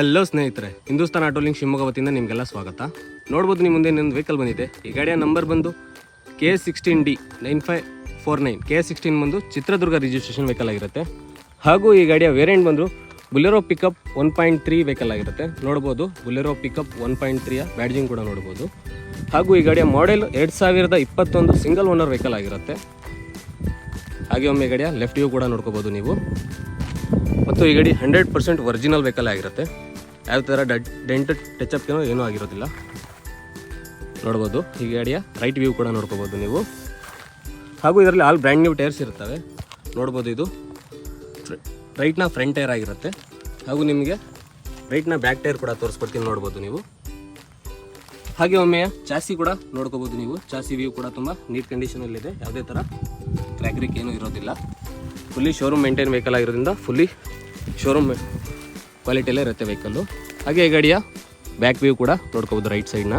Hello ಸ್ನೇಹಿತರೆ. ಹಿಂದೂಸ್ತಾನ್ ಆಟೋಲಿಂಗ್ ಶಿವಮೊಗ್ಗ ವತಿಯಿಂದ ನಿಮಗೆಲ್ಲ ಸ್ವಾಗತ. ನೋಡ್ಬೋದು ನಿಮ್ಮ ಮುಂದೆ ಇನ್ನೊಂದು ವೆಹಿಕಲ್ ಬಂದಿದೆ. ಈ ಗಾಡಿಯ ನಂಬರ್ ಬಂದು K sixteen D nine five four nine K sixteen ಬಂದು ಚಿತ್ರದುರ್ಗ ರಿಜಿಸ್ಟ್ರೇಷನ್ ವೆಹಿಕಲ್ ಆಗಿರುತ್ತೆ. ಹಾಗೂ ಈ ಗಾಡಿಯ ವೇರಿಯಂಟ್ ಬಂದು Bolero pickup one point three vehicle ಆಗಿರುತ್ತೆ. ನೋಡ್ಬೋದು ಬುಲೆರೋ ಪಿಕಪ್ ಒನ್ ಪಾಯಿಂಟ್ ತ್ರೀಯ ಬ್ಯಾಡ್ಜಿಂಗ್ ಕೂಡ ನೋಡ್ಬೋದು. ಹಾಗೂ ಈ ಗಾಡಿಯ ಮಾಡೆಲ್ ಎರಡು ಸಾವಿರದ ಇಪ್ಪತ್ತೊಂದು ಸಿಂಗಲ್ ಓನರ್ ವೆಹಿಕಲ್ ಆಗಿರುತ್ತೆ. ಹಾಗೆ ಒಮ್ಮೆ ಗಾಡಿಯ ಲೆಫ್ಟ್ ವ್ಯೂ ಕೂಡ ನೋಡ್ಕೋಬೋದು ನೀವು. ಮತ್ತು ಈ ಗಾಡಿ ಹಂಡ್ರೆಡ್ ಪರ್ಸೆಂಟ್ ಒರಿಜಿನಲ್ ವೆಹಿಕಲ್ ಆಗಿರುತ್ತೆ. ಯಾವ ಥರ ಡೆಂಟ್ ಟಚ್ಅಪ್ಗೇನೋ ಏನೋ ಏನೂ ಆಗಿರೋದಿಲ್ಲ. ನೋಡ್ಬೋದು. ಈ ಗಾಡಿಯ ರೈಟ್ ವ್ಯೂ ಕೂಡ ನೋಡ್ಕೋಬೋದು ನೀವು. ಹಾಗೂ ಇದರಲ್ಲಿ ಆಲ್ ಬ್ರ್ಯಾಂಡ್ ನ್ಯೂ ಟೈರ್ಸ್ ಇರ್ತವೆ ನೋಡ್ಬೋದು ಇದು. ರೈಟ್ನ ಫ್ರಂಟ್ ಟೈರ್ ಆಗಿರುತ್ತೆ. ಹಾಗೂ ನಿಮಗೆ ರೈಟ್ನ ಬ್ಯಾಕ್ ಟೈರ್ ಕೂಡ ತೋರಿಸ್ಕೊಡ್ತೀನಿ ನೋಡ್ಬೋದು ನೀವು. ಹಾಗೆ ಒಮ್ಮೆ ಚಾಸಿ ಕೂಡ ನೋಡ್ಕೋಬೋದು ನೀವು. ಚಾಸಿ ವ್ಯೂ ಕೂಡ ತುಂಬ ನೀಟ್ ಕಂಡೀಷನಲ್ಲಿದೆ ಯಾವುದೇ ಥರ ಕ್ರ್ಯಾಕ್ರಿಕ್ ಏನೂ ಇರೋದಿಲ್ಲ. ಫುಲ್ಲಿ ಶೋರೂಮ್ ಮೇಂಟೈನ್ ವೆಹಿಕಲ್ ಆಗಿರೋದ್ರಿಂದ ಫುಲ್ಲಿ ಶೋರೂಮ್ ಕ್ವಾಲಿಟಿಯಲ್ಲೇ ಇರುತ್ತೆ ವೆಹಿಕಲ್ಲು ಹಾಗೆ ಗಾಡಿಯ ಬ್ಯಾಕ್ ವ್ಯೂ ಕೂಡ ನೋಡ್ಕೋಬೋದು ರೈಟ್ ಸೈಡ್ನ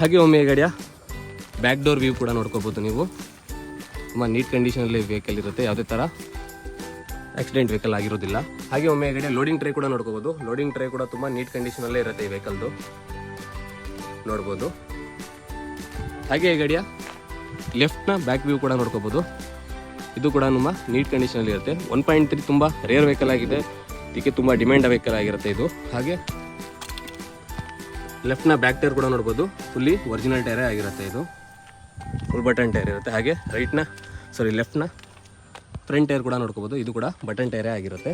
ಹಾಗೆ ಒಮ್ಮೆ ಗಾಡಿಯ ಬ್ಯಾಕ್ ಡೋರ್ ವ್ಯೂ ಕೂಡ ನೋಡ್ಕೋಬೋದು ನೀವು. ತುಂಬ ನೀಟ್ ಕಂಡೀಷನಲ್ಲಿ ವೆಹಿಕಲ್ ಇರುತ್ತೆ. ಯಾವುದೇ ಥರ ಆಕ್ಸಿಡೆಂಟ್ ವೆಹಿಕಲ್ ಆಗಿರೋದಿಲ್ಲ. ಹಾಗೆ ಒಮ್ಮೆ ಗಾಡಿಯ ಲೋಡಿಂಗ್ ಟ್ರೈ ಕೂಡ ನೋಡ್ಕೋಬೋದು. ಲೋಡಿಂಗ್ ಟ್ರೈ ಕೂಡ ತುಂಬ ನೀಟ್ ಕಂಡೀಷನಲ್ಲೇ ಇರುತ್ತೆ ಈ ವೆಹಿಕಲ್ದು ನೋಡ್ಬೋದು. ಹಾಗೆ ಈ ಗಾಡಿಯ ಲೆಫ್ಟ್ನ ಬ್ಯಾಕ್ ವ್ಯೂ ಕೂಡ ನೋಡ್ಕೋಬೋದು. ಇದು ಕೂಡ ನಮ್ಮ ನೀಟ್ ಕಂಡೀಷನಲ್ಲಿ ಇರುತ್ತೆ. ಒನ್ ಪಾಯಿಂಟ್ ತ್ರೀ ತುಂಬ ರೇರ್ ವೆಹಿಕಲ್ ಆಗಿದೆ. ಇದಕ್ಕೆ ತುಂಬ ಡಿಮ್ಯಾಂಡ್ ವೆಹಿಕಲ್ ಆಗಿರುತ್ತೆ ಇದು. ಹಾಗೆ ಲೆಫ್ಟ್ನ ಬ್ಯಾಕ್ ಟೈರ್ ಕೂಡ ನೋಡ್ಬೋದು. ಫುಲ್ಲಿ ಒರಿಜಿನಲ್ ಟೈರ್ ಆಗಿರುತ್ತೆ ಇದು. ಫುಲ್ ಬಟನ್ ಟೈರ್ ಇರುತ್ತೆ. ಹಾಗೆ ರೈಟ್ನ ಸಾರಿ ಲೆಫ್ಟ್ನ ಫ್ರಂಟ್ ಟೈರ್ ಕೂಡ ನೋಡ್ಕೋಬೋದು. ಇದು ಕೂಡ ಬಟನ್ ಟೈರ್ ಆಗಿರುತ್ತೆ.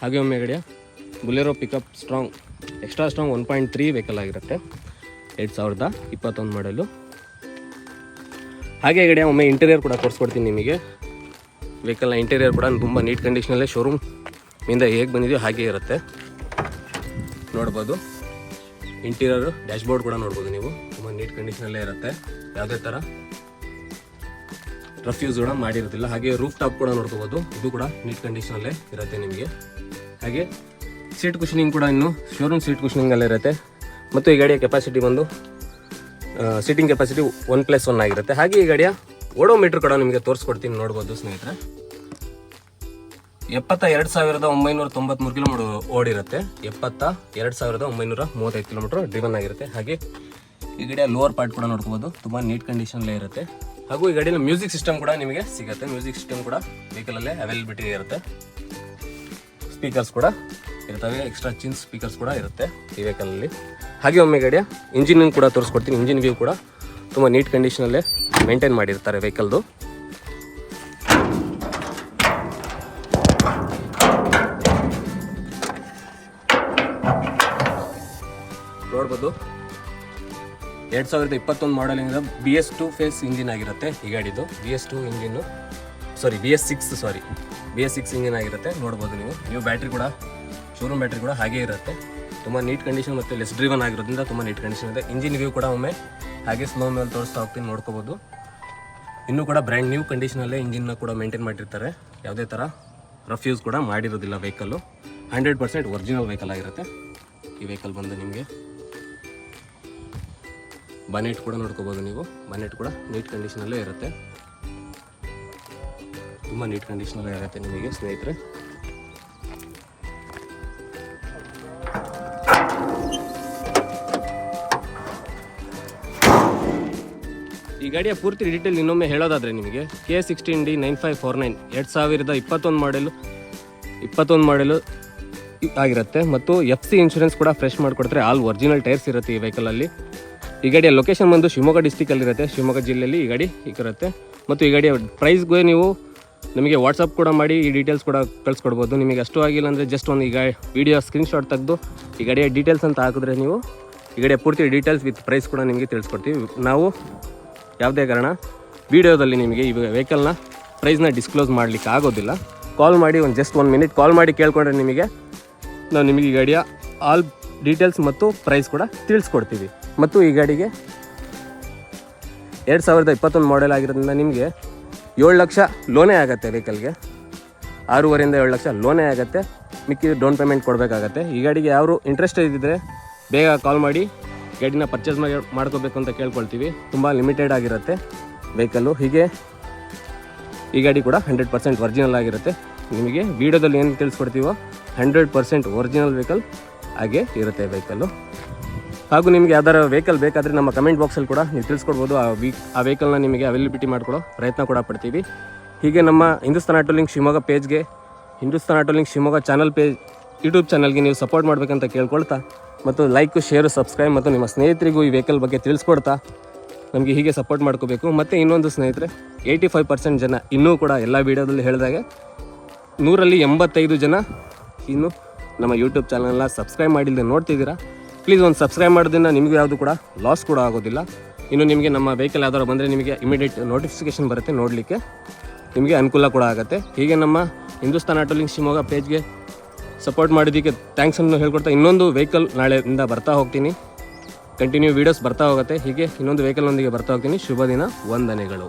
ಹಾಗೆ ಒಮ್ಮೆ ಗಡಿಯ Bolero pickup strong extra strong one point three vehicle ಆಗಿರುತ್ತೆ. ಎರಡು ಸಾವಿರದ ಇಪ್ಪತ್ತೊಂದು ಮಾಡಲು ಹಾಗೆ ಗಡಿಯ, ಒಮ್ಮೆ ಇಂಟೀರಿಯರ್ ಕೂಡ ತೋರಿಸ್ಕೊಡ್ತೀನಿ ನಿಮಗೆ. ವೆಹಿಕಲ್ನ ಇಂಟೀರಿಯರ್ ಕೂಡ ತುಂಬ ನೀಟ್ ಕಂಡೀಷನಲ್ಲೇ ಶೋರೂಮ್ ಹೇಗೆ ಬಂದಿದೆಯೋ ಹಾಗೆ ಇರುತ್ತೆ. ನೋಡ್ಬೋದು. ಇಂಟೀರಿಯರ್ ಡ್ಯಾಶ್ಬೋರ್ಡ್ ಕೂಡ ನೋಡ್ಬೋದು ನೀವು. ತುಂಬ ನೀಟ್ ಕಂಡೀಷನಲ್ಲೇ ಇರುತ್ತೆ. ಯಾವುದೇ ಥರ ರಫ್ ಯೂಸ್ ಕೂಡ ಮಾಡಿರೋದಿಲ್ಲ. ಹಾಗೆ ರೂಫ್ ಟಾಪ್ ಕೂಡ ನೋಡ್ಕೋಬೋದು. ಇದು ಕೂಡ ನೀಟ್ ಕಂಡೀಷನಲ್ಲೇ ಇರುತ್ತೆ ನಿಮಗೆ. ಹಾಗೆ ಸೀಟ್ ಕುಷನಿಂಗ್ ಕೂಡ ಇನ್ನು ಶೋರೂಮ್ ಸೀಟ್ ಕುಷನಿಂಗಲ್ಲೇ ಇರುತ್ತೆ. ಮತ್ತು ಈ ಗಾಡಿಯ ಕೆಪಾಸಿಟಿ ಬಂದು seating capacity one plus one ಆಗಿರುತ್ತೆ. ಹಾಗೆ ಈ ಗಾಡಿಯ ಓಡೋಮೀಟರ್ ಕೂಡ ನಿಮಗೆ ತೋರಿಸ್ಕೊಡ್ತೀನಿ ನೋಡ್ಬೋದು ಸ್ನೇಹಿತರೆ. ಎಪ್ಪತ್ತ ಎರಡು ಸಾವಿರದ ಒಂಬೈನೂರ ತೊಂಬತ್ಮೂರು ಕಿಲೋಮೀಟರ್ ಓಡಿರುತ್ತೆ. ಎಪ್ಪತ್ತ ಎರಡು ಸಾವಿರದ ಒಂಬೈನೂರ ಮೂವತ್ತೈದು ಕಿಲೋಮೀಟರ್ ಡ್ರಿವನ್ ಆಗಿರುತ್ತೆ. ಹಾಗೆ ಈ ಗಡಿಯ ಲೋವರ್ ಪಾರ್ಟ್ ಕೂಡ ನೋಡ್ಕೋಬೋದು. ತುಂಬ ನೀಟ್ ಕಂಡೀಷನಲ್ಲೇ ಇರುತ್ತೆ. ಹಾಗೂ ಈ ಗಾಡಿಯಲ್ಲಿ ಮ್ಯೂಸಿಕ್ ಸಿಸ್ಟಮ್ ಕೂಡ ನಿಮಗೆ ಸಿಗುತ್ತೆ. ಮ್ಯೂಸಿಕ್ ಸಿಸ್ಟಮ್ ಕೂಡ ವೆಹಿಕಲಲ್ಲೇ ಅವೈಲಬಿಲಿಟಿ ಇರುತ್ತೆ. ಸ್ಪೀಕರ್ಸ್ ಕೂಡ ಇರ್ತವೆ. ಎಕ್ಸ್ಟ್ರಾ ಚಿನ್ ಸ್ಪೀಕರ್ಸ್ ಕೂಡ ಇರುತ್ತೆ ಈ ವೆಹಿಕಲಲ್ಲಿ ಹಾಗೆ ಒಮ್ಮೆ ಗಾಡಿಯ ಇಂಜಿನ್ ಕೂಡ ತೋರಿಸ್ಕೊಡ್ತೀನಿ. ಇಂಜಿನ್ ವ್ಯೂ ಕೂಡ ತುಂಬ ನೀಟ್ ಕಂಡೀಷನಲ್ಲೇ ಮೇಂಟೈನ್ ಮಾಡಿರ್ತಾರೆ ವೆಹಿಕಲ್ದು. ನೋಡ್ಬೋದು. ಎರಡು ಸಾವಿರದ ಇಪ್ಪತ್ತೊಂದು ಮಾಡಲಿಂದ B S two phase engine ಆಗಿರುತ್ತೆ ಈ ಗಾಡಿದು. B S two engine sorry B S six sorry B S six engine ಆಗಿರುತ್ತೆ, ನೋಡ್ಬೋದು ನೀವು. ನೀವು ಬ್ಯಾಟ್ರಿ ಕೂಡ ಶೋರೂಮ್ ಬ್ಯಾಟ್ರಿ ಕೂಡ ಹಾಗೇ ಇರುತ್ತೆ. ತುಂಬ ನೀಟ್ ಕಂಡೀಷನ್ ಮತ್ತು ಲೆಸ್ ಡ್ರೀವನ್ ಆಗಿರೋದ್ರಿಂದ ತುಂಬ ನೀಟ್ ಕಂಡೀಷನ್ ಇದೆ. ಇಂಜಿನ್ ವ್ಯೂ ಕೂಡ ಒಮ್ಮೆ ಹಾಗೆ ಸ್ಲೋ ಮೇಲೆ ತೋರಿಸ್ತಾ ಹೋಗ್ತೀನಿ, ನೋಡ್ಕೋಬೋದು. ಇನ್ನೂ ಕೂಡ ಬ್ರ್ಯಾಂಡ್ ನ್ಯೂ ಕಂಡೀಷನಲ್ಲೇ ಇಂಜಿನ್ನ ಕೂಡ ಮೇಂಟೈನ್ ಮಾಡಿರ್ತಾರೆ. ಯಾವುದೇ ಥರ ರಫ್ ಯೂಸ್ ಕೂಡ ಮಾಡಿರೋದಿಲ್ಲ vehicle hundred percent original vehicle ಆಗಿರುತ್ತೆ. ಈ ವೆಹಿಕಲ್ ಬಂದು ನಿಮಗೆ ಬನೆಟ್ ಕೂಡ ನೋಡ್ಕೋಬೋದು ನೀವು. ಬನೆಟ್ ಕೂಡ ನೀಟ್ ಕಂಡೀಷನಲ್ಲೇ ಇರುತ್ತೆ. ತುಂಬ ನೀಟ್ ಕಂಡೀಷನಲ್ಲೇ ಇರುತ್ತೆ ನಿಮಗೆ ಸ್ನೇಹಿತರೆ. ಈ ಗಾಡಿಯ ಪೂರ್ತಿ ಡೀಟೇಲ್ ಇನ್ನೊಮ್ಮೆ ಹೇಳೋದಾದರೆ ನಿಮಗೆ. K sixteen D nine five four nine ಎರಡು ಸಾವಿರದ ಇಪ್ಪತ್ತೊಂದು ಮಾಡೆಲು ಇಪ್ಪತ್ತೊಂದು ಮಾಡೆಲು ಆಗಿರುತ್ತೆ. ಮತ್ತು ಎಫ್ ಸಿ ಇನ್ಶೂರೆನ್ಸ್ ಕೂಡ ಫ್ರೆಶ್ ಮಾಡಿಕೊಡ್ತಾರೆ. ಆಲ್ ಒರಿಜಿನಲ್ ಟೈರ್ಸ್ ಇರುತ್ತೆ ಈ ವೆಹಿಕಲಲ್ಲಿ ಈ ಗಾಡಿಯ ಲೊಕೇಶನ್ ಬಂದು ಶಿವಮೊಗ್ಗ ಡಿಸ್ಟಿಕಲ್ಲಿರುತ್ತೆ ಶಿವಮೊಗ್ಗ ಜಿಲ್ಲೆಯಲ್ಲಿ ಈ ಗಾಡಿ ಇರುತ್ತೆ. ಮತ್ತು ಈ ಗಾಡಿಯ ಪ್ರೈಸ್ಗೆ ನೀವು ನಿಮಗೆ ವಾಟ್ಸಪ್ ಕೂಡ ಮಾಡಿ, ಈ ಡೀಟೇಲ್ಸ್ ಕೂಡ ಕಳಿಸ್ಕೊಡ್ಬೋದು. ನಿಮಗೆ ಅಷ್ಟು ಆಗಿಲ್ಲ ಅಂದರೆ ಜಸ್ಟ್ ಒಂದು ಈಗ ವಿಡಿಯೋ ಸ್ಕ್ರೀನ್ಶಾಟ್ ತೆಗೆದು ಈ ಗಾಡಿಯ ಡೀಟೇಲ್ಸ್ ಅಂತ ಹಾಕಿದ್ರೆ ನೀವು ಈ ಗಾಡಿಯ ಪೂರ್ತಿ ಡೀಟೇಲ್ಸ್ ವಿತ್ ಪ್ರೈಸ್ ಕೂಡ ನಿಮಗೆ ತಿಳಿಸ್ಕೊಡ್ತೀವಿ. ನಾವು ಯಾವುದೇ ಕಾರಣ ವಿಡಿಯೋದಲ್ಲಿ ನಿಮಗೆ ಈ ವೆಹಿಕಲ್ನ ಪ್ರೈಸ್ನ ಡಿಸ್ಕ್ಲೋಸ್ ಮಾಡಲಿಕ್ಕೆ ಆಗೋದಿಲ್ಲ. ಕಾಲ್ ಮಾಡಿ ಒಂದು ಜಸ್ಟ್ ಒನ್ ಮಿನಿಟ್ ಕಾಲ್ ಮಾಡಿ ಕೇಳಿಕೊಂಡ್ರೆ ನಿಮಗೆ ನಾವು ನಿಮಗೆ ಈ ಗಾಡಿಯ ಆಲ್ ಡೀಟೇಲ್ಸ್ ಮತ್ತು ಪ್ರೈಸ್ ಕೂಡ ತಿಳಿಸ್ಕೊಡ್ತೀವಿ. ಮತ್ತು ಈ ಗಾಡಿಗೆ ಎರಡು ಸಾವಿರದ ಇಪ್ಪತ್ತೊಂದು ಮಾಡೆಲ್ ಆಗಿರೋದ್ರಿಂದ ನಿಮಗೆ ಏಳು ಲಕ್ಷ ಲೋನೇ ಆಗುತ್ತೆ ವೆಹಿಕಲ್ಗೆ ಆರೂವರೆಯಿಂದ ಏಳು ಲಕ್ಷ ಲೋನೇ ಆಗುತ್ತೆ. ಮಿಕ್ಕಿದ ಡೌನ್ ಪೇಮೆಂಟ್ ಕೊಡಬೇಕಾಗತ್ತೆ. ಈ ಗಾಡಿಗೆ ಯಾರು ಇಂಟ್ರೆಸ್ಟ್ ಇದ್ದಿದ್ರೆ ಬೇಗ ಕಾಲ್ ಮಾಡಿ ಗಾಡಿನ ಪರ್ಚೇಸ್ ಮಾಡಿ ಮಾಡ್ಕೋಬೇಕು ಅಂತ ಕೇಳ್ಕೊಳ್ತೀವಿ. ತುಂಬ ಲಿಮಿಟೆಡ್ ಆಗಿರುತ್ತೆ ವೆಹಿಕಲ್ಲು ಹೀಗೆ ಈ ಗಾಡಿ ಕೂಡ ಹಂಡ್ರೆಡ್ ಪರ್ಸೆಂಟ್ ಒರಿಜಿನಲ್ ಆಗಿರುತ್ತೆ. ನಿಮಗೆ ವೀಡಿಯೋದಲ್ಲಿ ಏನು ತಿಳಿಸ್ಕೊಡ್ತೀವೋ ಹಂಡ್ರೆಡ್ ಪರ್ಸೆಂಟ್ ಒರಿಜಿನಲ್ ವೆಹಿಕಲ್ ಹಾಗೆ ಇರುತ್ತೆ ವೆಹಿಕಲ್ಲು ಹಾಗೂ ನಿಮಗೆ ಯಾವ್ದಾರ ವೆಹಿಕಲ್ ಬೇಕಾದರೆ ನಮ್ಮ ಕಮೆಂಟ್ ಬಾಕ್ಸಲ್ಲಿ ಕೂಡ ನೀವು ತಿಳಿಸ್ಕೊಡ್ಬೋದು. ಆ ವೀಕ್ ಆ ವೆಹಿಕಲ್ನ ನಿಮಗೆ ಅವೈಲಬಿಲಿಟಿ ಮಾಡಿಕೊಡೋ ಪ್ರಯತ್ನ ಕೂಡ ಪಡ್ತೀವಿ. ಹೀಗೆ ನಮ್ಮ Hindustan ಆಟೋಲಿಂಗ್ Shivamogga ಪೇಜ್ಗೆ Hindustan autolink Shivamogga channel page YouTube ಚಾನಲ್ಗೆ ನೀವು ಸಪೋರ್ಟ್ ಮಾಡಬೇಕಂತ ಕೇಳ್ಕೊಳ್ತಾ ಮತ್ತು ಲೈಕ್ ಶೇರು ಸಬ್ಸ್ಕ್ರೈಬ್ ಮತ್ತು ನಿಮ್ಮ ಸ್ನೇಹಿತರಿಗೂ ಈ ವೆಹಿಕಲ್ ಬಗ್ಗೆ ತಿಳಿಸ್ಕೊಡ್ತಾ ನಮಗೆ ಹೀಗೆ ಸಪೋರ್ಟ್ ಮಾಡ್ಕೋಬೇಕು. ಮತ್ತು ಇನ್ನೊಂದು ಸ್ನೇಹಿತರೆ ಏಯ್ಟಿ ಫೈವ್ ಪರ್ಸೆಂಟ್ ಜನ ಇನ್ನೂ ಕೂಡ ಎಲ್ಲ ವೀಡಿಯೋದಲ್ಲಿ ಹೇಳಿದಾಗೆ ನೂರಲ್ಲಿ ಎಂಬತ್ತೈದು ಜನ ಇನ್ನು ನಮ್ಮ ಯೂಟ್ಯೂಬ್ ಚಾನಲ್ನ ಸಬ್ಸ್ಕ್ರೈಬ್ ಮಾಡಿಲ್ಲದೆ ನೋಡ್ತಿದ್ದೀರಾ? ಪ್ಲೀಸ್ ಒಂದು ಸಬ್ಸ್ಕ್ರೈಬ್ ಮಾಡೋದ್ರಿಂದ ನಿಮಗೂ ಯಾವುದು ಕೂಡ ಲಾಸ್ ಕೂಡ ಆಗೋದಿಲ್ಲ. ಇನ್ನು ನಿಮಗೆ ನಮ್ಮ ವೆಹಿಕಲ್ ಯಾವ್ದಾರು ಬಂದರೆ ನಿಮಗೆ ಇಮಿಡಿಯೇಟ್ ನೋಟಿಫಿಕೇಷನ್ ಬರುತ್ತೆ ನೋಡಲಿಕ್ಕೆ. ನಿಮಗೆ ಅನುಕೂಲ ಕೂಡ ಆಗುತ್ತೆ. ಹೀಗೆ ನಮ್ಮ ಹಿಂದೂಸ್ತಾನ್ ಆಟೋಲಿಂಗ್ ಶಿವಮೊಗ್ಗ ಪೇಜ್ಗೆ ಸಪೋರ್ಟ್ ಮಾಡಿದ್ದಕ್ಕೆ ಥ್ಯಾಂಕ್ಸ್ ಅನ್ನು ಹೇಳ್ಕೊಡ್ತಾ ಇನ್ನೊಂದು ವೆಹಿಕಲ್ ನಾಳೆಯಿಂದ ಬರ್ತಾ ಹೋಗ್ತೀನಿ. ಕಂಟಿನ್ಯೂ ವೀಡಿಯೋಸ್ ಬರ್ತಾ ಹೋಗುತ್ತೆ. ಹೀಗೆ ಇನ್ನೊಂದು ವೆಹಿಕಲ್ನೊಂದಿಗೆ ಬರ್ತಾ ಹೋಗ್ತೀನಿ. ಶುಭ ದಿನ, ವಂದನೆಗಳು.